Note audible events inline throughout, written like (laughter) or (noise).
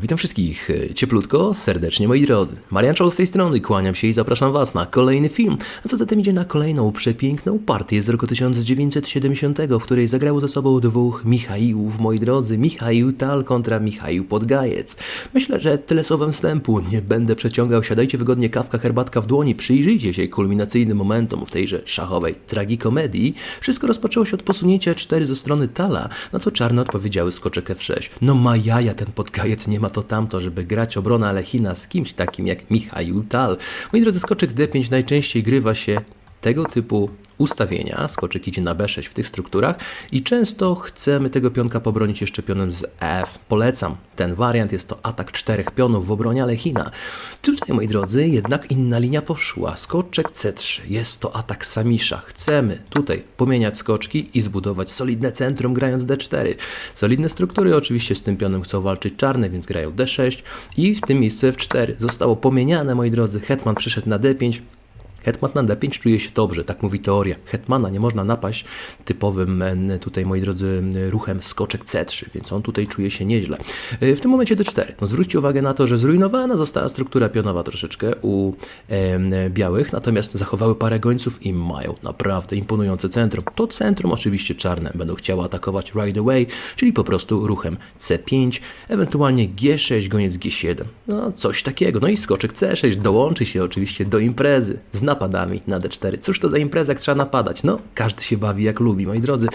witam wszystkich e, cieplutko, serdecznie moi drodzy. Marian Czoł z tej strony, kłaniam się i zapraszam was na kolejny film, a co zatem idzie na kolejną przepiękną partię z roku 1970, w której zagrało ze sobą dwóch Michaiłów, moi drodzy, Michaił Tal kontra Michaił Podgajec. Myślę, że tyle słowem wstępu, nie będę przeciągał, siadajcie wygodnie, kawka, herbatka w dłoni, przyjrzyjcie się kulminacyjnym momentom w tejże szachowej tragikomedii. Wszystko rozpoczęło się od posunięcia 4 ze strony Tala, na co czarne odpowiedziały skoczek F6. No ma jaja ten podgajec, nie ma to tamto, żeby grać obrona Lechina z kimś takim jak Michał Tal. Moi drodzy, skoczek D5 najczęściej grywa się tego typu ustawienia. Skoczek idzie na B6 w tych strukturach i często chcemy tego pionka pobronić jeszcze pionem z F. Polecam ten wariant, jest to atak czterech pionów w obronie Alechina. Tutaj, moi drodzy, jednak inna linia poszła. Skoczek C3, jest to atak Samisza. Chcemy tutaj pomieniać skoczki i zbudować solidne centrum grając D4. Solidne struktury oczywiście z tym pionem chcą walczyć czarne, więc grają D6 i w tym miejscu F4. Zostało pomieniane, moi drodzy, hetman przyszedł na D5, Hetman na D5 czuje się dobrze, tak mówi teoria. Hetmana nie można napaść typowym tutaj, moi drodzy, ruchem skoczek C3, więc on tutaj czuje się nieźle. W tym momencie D4. No zwróćcie uwagę na to, że zrujnowana została struktura pionowa troszeczkę u e, białych, natomiast zachowały parę gońców i mają naprawdę imponujące centrum. To centrum oczywiście czarne będą chciały atakować right away, czyli po prostu ruchem C5, ewentualnie G6, goniec G7. No coś takiego. No i skoczek C6 dołączy się oczywiście do imprezy. Zna napadami na D4. Cóż to za impreza, jak trzeba napadać? No, każdy się bawi jak lubi, moi drodzy.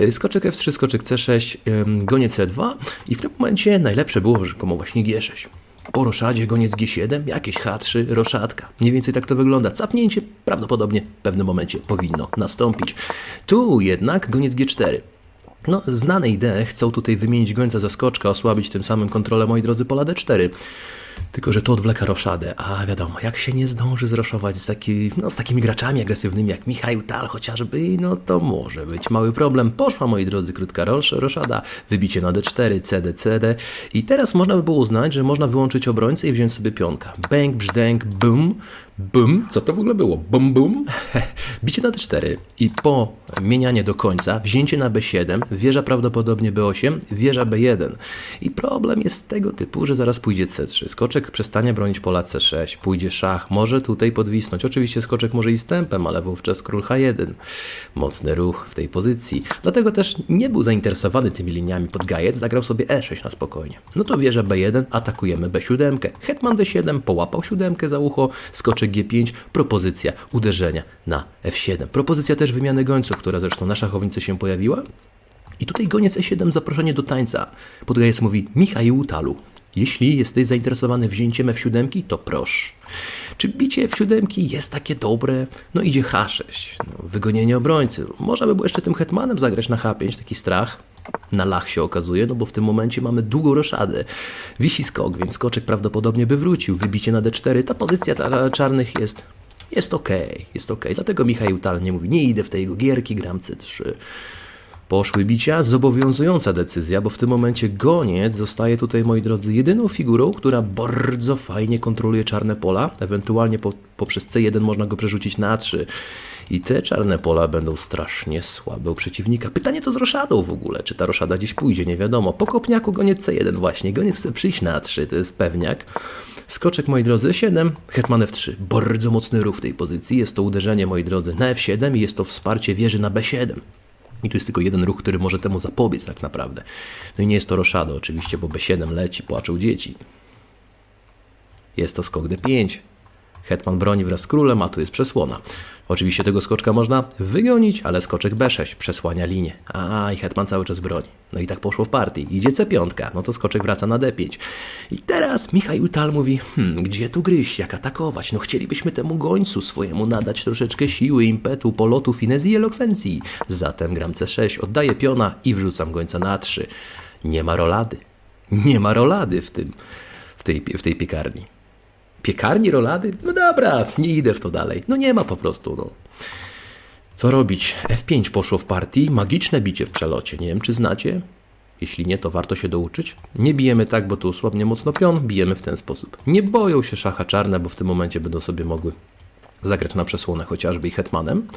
Y, skoczek F3, skoczek C6, goniec C2 i w tym momencie najlepsze było rzekomo właśnie G6. Po roszadzie goniec G7, jakieś H3, roszatka. Mniej więcej tak to wygląda. Capnięcie prawdopodobnie w pewnym momencie powinno nastąpić. Tu jednak goniec G4. No, znane idee chcą tutaj wymienić gońca za skoczka, osłabić tym samym kontrolę, moi drodzy, pola D4. Tylko, że to odwleka roszadę, a wiadomo, jak się nie zdąży zroszować z, taki, no, z takimi graczami agresywnymi jak Michał Tal chociażby, no to może być mały problem. Poszła, moi drodzy, krótka rosz, roszada, wybicie na D4, CD, CD i teraz można by było uznać, że można wyłączyć obrońcę i wziąć sobie pionka. Bęk, brzdęk, bum, bum, co to w ogóle było? Bum, bum, (laughs) bicie na D4 i po mienianie do końca, wzięcie na B7, wieża prawdopodobnie B8, wieża B1. I problem jest tego typu, że zaraz pójdzie C3, skoczek przestanie bronić pola C6, pójdzie szach, może tutaj podwisnąć. Oczywiście skoczek może i stępem, ale wówczas król H1. Mocny ruch w tej pozycji. Dlatego też nie był zainteresowany tymi liniami pod gajec, zagrał sobie E6 na spokojnie. No to wieża B1, atakujemy B7. Hetman D7, połapał siódemkę za ucho, skoczek G5, propozycja uderzenia na F7. Propozycja też wymiany gońców, która zresztą na szachownicy się pojawiła. I tutaj goniec E7, zaproszenie do tańca. Podgajec mówi Michał Talu. Jeśli jesteś zainteresowany wzięciem F7, to proszę. Czy bicie F7 jest takie dobre? No idzie H6, no, wygonienie obrońcy. Można by było jeszcze tym hetmanem zagrać na H5, taki strach. Na lach się okazuje, no bo w tym momencie mamy długą roszadę. Wisi skok, więc skoczek prawdopodobnie by wrócił. Wybicie na D4. Ta pozycja dla czarnych jest jest okay, jest. Okay. Dlatego Michał Tal nie mówi, nie idę w te jego gierki, gram C3. Poszły bicia, zobowiązująca decyzja, bo w tym momencie goniec zostaje tutaj, moi drodzy, jedyną figurą, która bardzo fajnie kontroluje czarne pola. Ewentualnie po, poprzez C1 można go przerzucić na A3. I te czarne pola będą strasznie słabe u przeciwnika. Pytanie co z roszadą w ogóle? Czy ta roszada gdzieś pójdzie? Nie wiadomo. Po kopniaku goniec C1 właśnie. Goniec chce przyjść na A3, to jest pewniak. Skoczek, moi drodzy, 7, hetman F3. Bardzo mocny ruch w tej pozycji. Jest to uderzenie, moi drodzy, na F7 i jest to wsparcie wieży na B7. I tu jest tylko jeden ruch, który może temu zapobiec tak naprawdę. No i nie jest to roszado oczywiście, bo B7 leci, płaczą dzieci. Jest to skok D5. Hetman broni wraz z królem, a tu jest przesłona. Oczywiście tego skoczka można wygonić, ale skoczek B6 przesłania linię. A, i hetman cały czas broni. No i tak poszło w partii. Idzie C5, no to skoczek wraca na D5. I teraz Michał Tal mówi, hmm, gdzie tu gryźć, jak atakować? No chcielibyśmy temu gońcu swojemu nadać troszeczkę siły, impetu, polotu, finezji i elokwencji. Zatem gram C6, oddaję piona i wrzucam gońca na A3. Nie ma rolady. Nie ma rolady w tym, w tej, w tej piekarni piekarni rolady? No dobra, nie idę w to dalej. No nie ma po prostu, no. Co robić? F5 poszło w partii, magiczne bicie w przelocie. Nie wiem, czy znacie. Jeśli nie, to warto się douczyć. Nie bijemy tak, bo tu słabnie mocno pion, bijemy w ten sposób. Nie boją się szacha czarne, bo w tym momencie będą sobie mogły zagrać na przesłonę chociażby i hetmanem.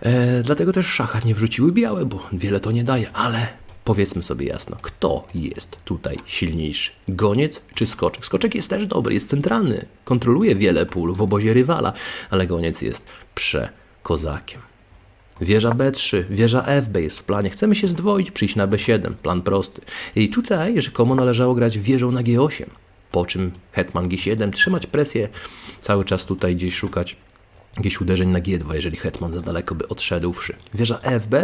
E, dlatego też szacha nie wrzuciły białe, bo wiele to nie daje, ale Powiedzmy sobie jasno, kto jest tutaj silniejszy? Goniec czy skoczek? Skoczek jest też dobry, jest centralny, kontroluje wiele pól w obozie rywala, ale goniec jest przekozakiem. Wieża B3, wieża FB jest w planie. Chcemy się zdwoić, przyjść na B7. Plan prosty. I tutaj rzekomo należało grać wieżą na G8. Po czym hetman G7, trzymać presję, cały czas tutaj gdzieś szukać jakichś uderzeń na G2, jeżeli hetman za daleko by odszedłszy. Wieża FB,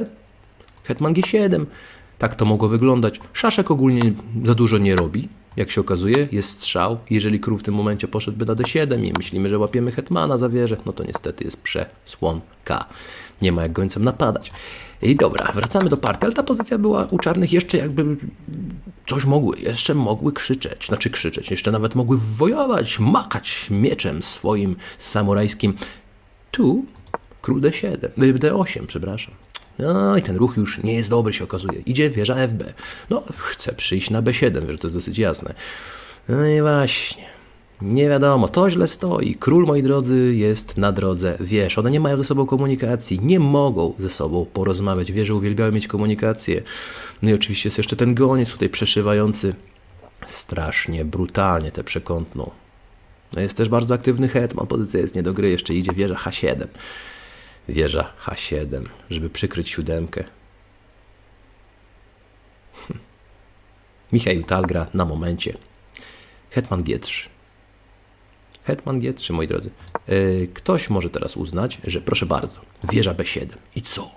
hetman G7. Tak to mogło wyglądać. Szaszek ogólnie za dużo nie robi. Jak się okazuje, jest strzał. Jeżeli król w tym momencie poszedłby na D7 i myślimy, że łapiemy hetmana za wieżę, no to niestety jest przesłonka. Nie ma jak gońcem napadać. I dobra, wracamy do partii, ale ta pozycja była u czarnych jeszcze jakby coś mogły, jeszcze mogły krzyczeć, znaczy krzyczeć, jeszcze nawet mogły wojować, makać mieczem swoim samurajskim. Tu król D7, D8, przepraszam. No i ten ruch już nie jest dobry, się okazuje. Idzie wieża FB. No, chce przyjść na B7, że to jest dosyć jasne. No i właśnie. Nie wiadomo, to źle stoi. Król, moi drodzy, jest na drodze wież. One nie mają ze sobą komunikacji, nie mogą ze sobą porozmawiać. Wieże uwielbiały mieć komunikację. No i oczywiście jest jeszcze ten goniec tutaj przeszywający strasznie, brutalnie tę przekątną. No jest też bardzo aktywny hetman, pozycja jest nie do gry, jeszcze idzie wieża H7. Wieża H7, żeby przykryć siódemkę. (laughs) Michał Talgra na momencie. Hetman G3. Hetman G3, moi drodzy. Yy, ktoś może teraz uznać, że proszę bardzo, wieża B7. I co?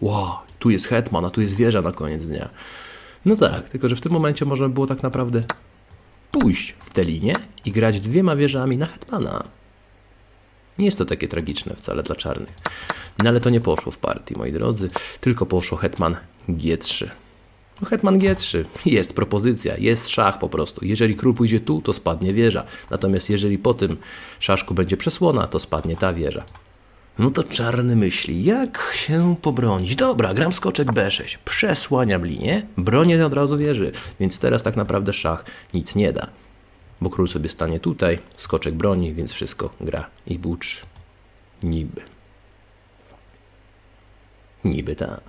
Wow, tu jest hetman, a tu jest wieża na koniec dnia. No tak, tylko że w tym momencie można by było tak naprawdę pójść w tę linię i grać dwiema wieżami na hetmana. Nie jest to takie tragiczne wcale dla czarnych. No ale to nie poszło w partii, moi drodzy, tylko poszło hetman G3. No hetman G3, jest propozycja, jest szach po prostu. Jeżeli król pójdzie tu, to spadnie wieża. Natomiast jeżeli po tym szaszku będzie przesłona, to spadnie ta wieża. No to czarny myśli, jak się pobronić? Dobra, gram skoczek B6, przesłaniam linię, bronię od razu wieży, więc teraz tak naprawdę szach nic nie da. Bo król sobie stanie tutaj, skoczek broni, więc wszystko gra i bucz niby. Niby tak.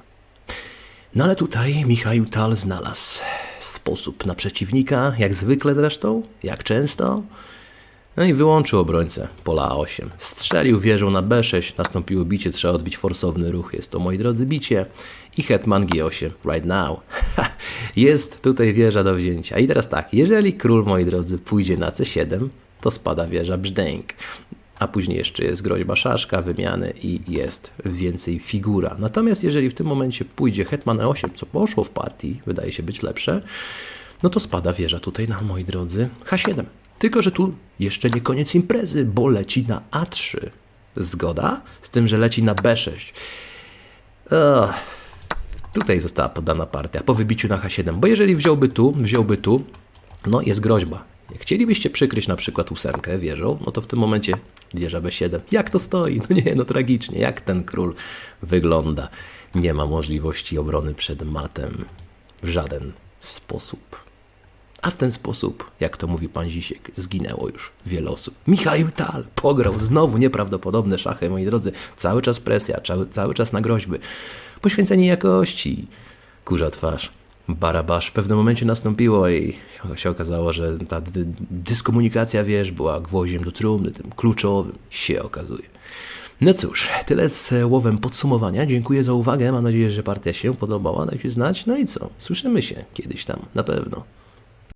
No ale tutaj Michał Tal znalazł sposób na przeciwnika, jak zwykle zresztą, jak często. No i wyłączył obrońcę pola A8. Strzelił wieżą na B6, nastąpiło bicie, trzeba odbić forsowny ruch. Jest to, moi drodzy, bicie. I hetman G8, right now. (laughs) Jest tutaj wieża do wzięcia. I teraz tak, jeżeli król, moi drodzy, pójdzie na C7, to spada wieża brzdęk. A później jeszcze jest groźba szaszka, wymiany i jest więcej figura. Natomiast jeżeli w tym momencie pójdzie hetman E8, co poszło w partii, wydaje się być lepsze, no to spada wieża tutaj na, moi drodzy, H7. Tylko, że tu jeszcze nie koniec imprezy, bo leci na A3. Zgoda? Z tym, że leci na B6. Ugh. Tutaj została poddana partia po wybiciu na H7, bo jeżeli wziąłby tu, wziąłby tu, no jest groźba. Chcielibyście przykryć na przykład ósemkę wieżą, no to w tym momencie wieża B7. Jak to stoi? No nie, no tragicznie. Jak ten król wygląda? Nie ma możliwości obrony przed matem w żaden sposób. A w ten sposób, jak to mówi pan Zisiek, zginęło już wiele osób. Michał Tal pograł znowu nieprawdopodobne szachy, moi drodzy. Cały czas presja, cały, cały czas na groźby. Poświęcenie jakości. Kurza twarz. Barabasz w pewnym momencie nastąpiło i się okazało, że ta dy dyskomunikacja, wiesz, była gwoździem do trumny, tym kluczowym, się okazuje. No cóż, tyle z łowem podsumowania. Dziękuję za uwagę. Mam nadzieję, że partia się podobała. Dajcie znać. No i co? Słyszymy się kiedyś tam, na pewno.